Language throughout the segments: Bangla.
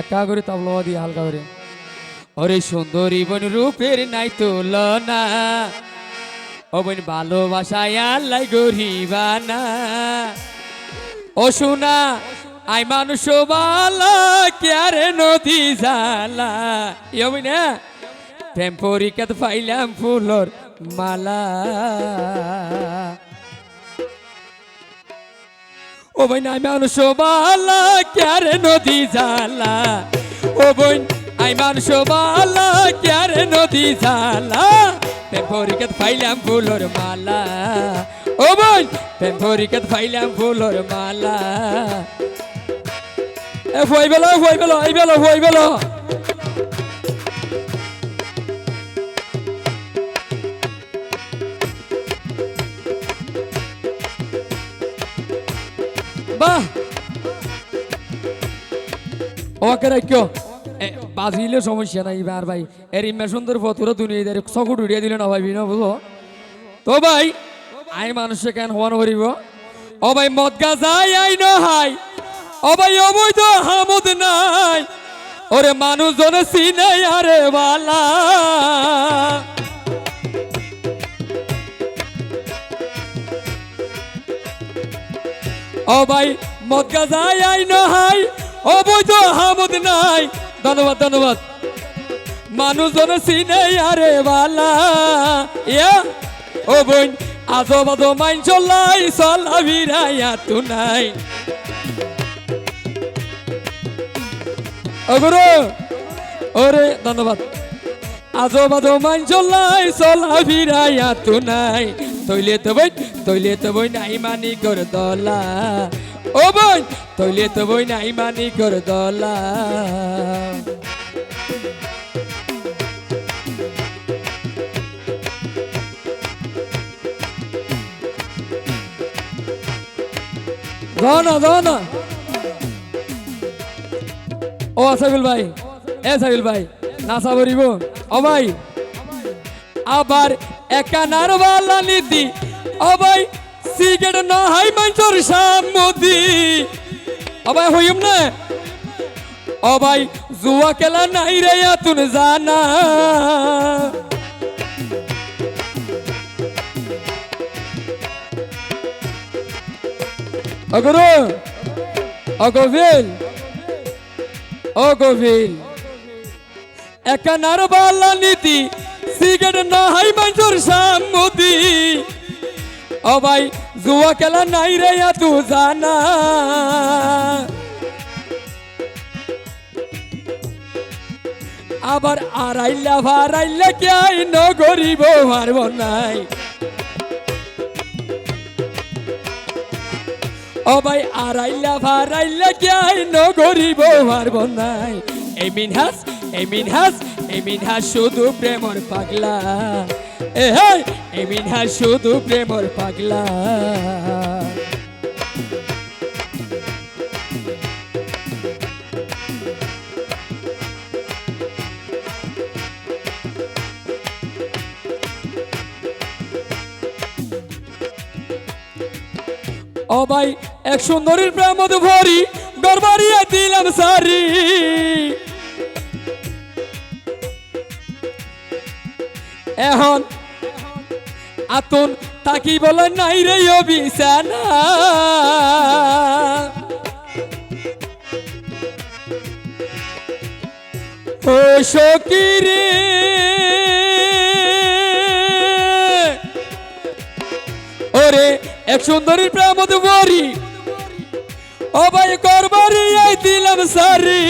একা করে তাবলা দিয়ে হালকা করে। ওরে সুন্দরী বোন, রূপের নাই তুলনা। ও বোন, ভালোবাসায় আল্লাহ গরিবানা ও শোনা আই মানুষ বালা কেয়ারে নদী জালা ইয়ে বোন হ্যাঁ? প্রেম পরীক্ষা পাইলাম ফুলর মালা। ও বই নাই মানুষ বালা ক্যারে নদী জালা ও বই আই মানুষ বালা ক্যারে নদী জালা প্রেম পরীক্ষাত ফাইলাম ফুলর মালা। ও বই প্রেম পরীক্ষাত ফাইলাম ফুলর মালা। এ হই বেলো হই বেলো এই বেলো হই বেলো বাহ। ওকে রাখো বাজিলে সমস্যা নাই বার ভাই। এর ইমা সুন্দর ফতুরা দুনিয়া দিয়ে চকুট উড়িয়ে দিলে না ভাই, বিনা বুঝো? তো ভাই, আই মানুষে কেন হওয়ানো করিব ও ভাই, মদ গাজাই আই নহাই ও ভাই, অবৈধ হামদ নাই। ওরে মানুষ জন সিনে আরে বালা। ও ভাই মদ গাজাই আই নহাই অবৈধ হামদ নাই। ধন্যবাদ ধন্যবাদ। মানুষজন সিনে আরে বালা। ইয়া, ও বোন আজো বাজো মাইন চলাই, চলা ভিড়াইয়া তু নাই। ও ওরে, ধন্যবাদ। আজো বাজো মাইন চলাই, চলা ভিড়াইয়া তু নাই। তৈলে তো বই তৈলে তো বই নাই মানি কর দলা। ও বোন তৈলে তো বই নাই মানি কর দলা। দাও দাও ও সাবিল ভাই, এ সাবিল ভাই নাসা বরিব। ও ভাই, আবার একা নারবালা নীতি ভাই, সিগারেট না হাই মাঞ্চর সামদি। ভাই, হইম না? ভাই, জুয়া খেলা নাই রে তুন জানা। অগরু অগভিল অগভিল একা নারবালা নীতি, সিগারেট না হাই মাঞ্চর সামদি। ও ভাই, জুয়া খেলা নাই রে তু জানা। আবার আড়াইলা ভারাইলা কে ন গরিব মারব নাই? ও ভাই, আড়াইলা ভারাইলা কে ন গরিব মারব নাই? এই মিনহাস এই মিনহাস এই মিনহাস শুধু প্রেমর পাগলা। এ হে এই মিনহাস শুধু প্রেমর পাগলা। ও ভাই, এক সুন্দরীর প্রেমত ভরি গরবারিয়া দিলাম সারি। এখন আতুন তাকি বলে নাই রে অবিসানা ও সকিরে ওরে, এক সুন্দরীর প্রেমত বরি ও ভাই করবারি দিলাম সারি।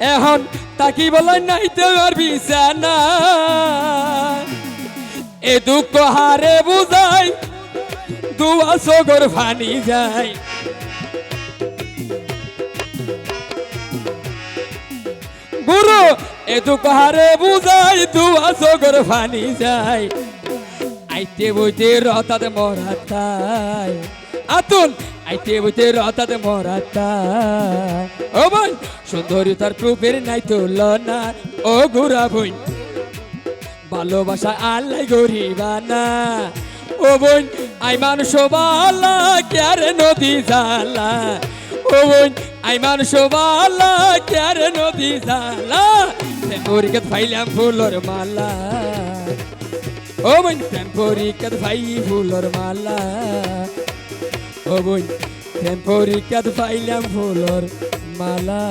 এখন তাকি বলে নাইতে পারবি না এ দুঃখ হারে বুঝাই, দুয়া সগর ফানি যায়। গুরু এ দুঃখ হারে বুঝাই, দুয়া সগর ফানি যায়। আইতে বইতে রতাতে মরাতাই আতুল। আইতে বইতে রতাতে মরাতাই ও বোন সুন্দরী তার প্রূপের নাই তুলনা। ও গুরা বোন ভালোবাসা আল্লাহ গরিবানা। ও বোন আই মানুষ বালা, ক্যারে নদী জালা। ও বোন আই মানুষ বালা, ক্যারে নদী জালা। পরীক্ষা ফাইলাম ফুলর মালা। ও বোন প্রেম পরীক্ষা ফাই ফুলর মালা। ও বোন পরীক্ষা ফাইলাম ফুলর মালা।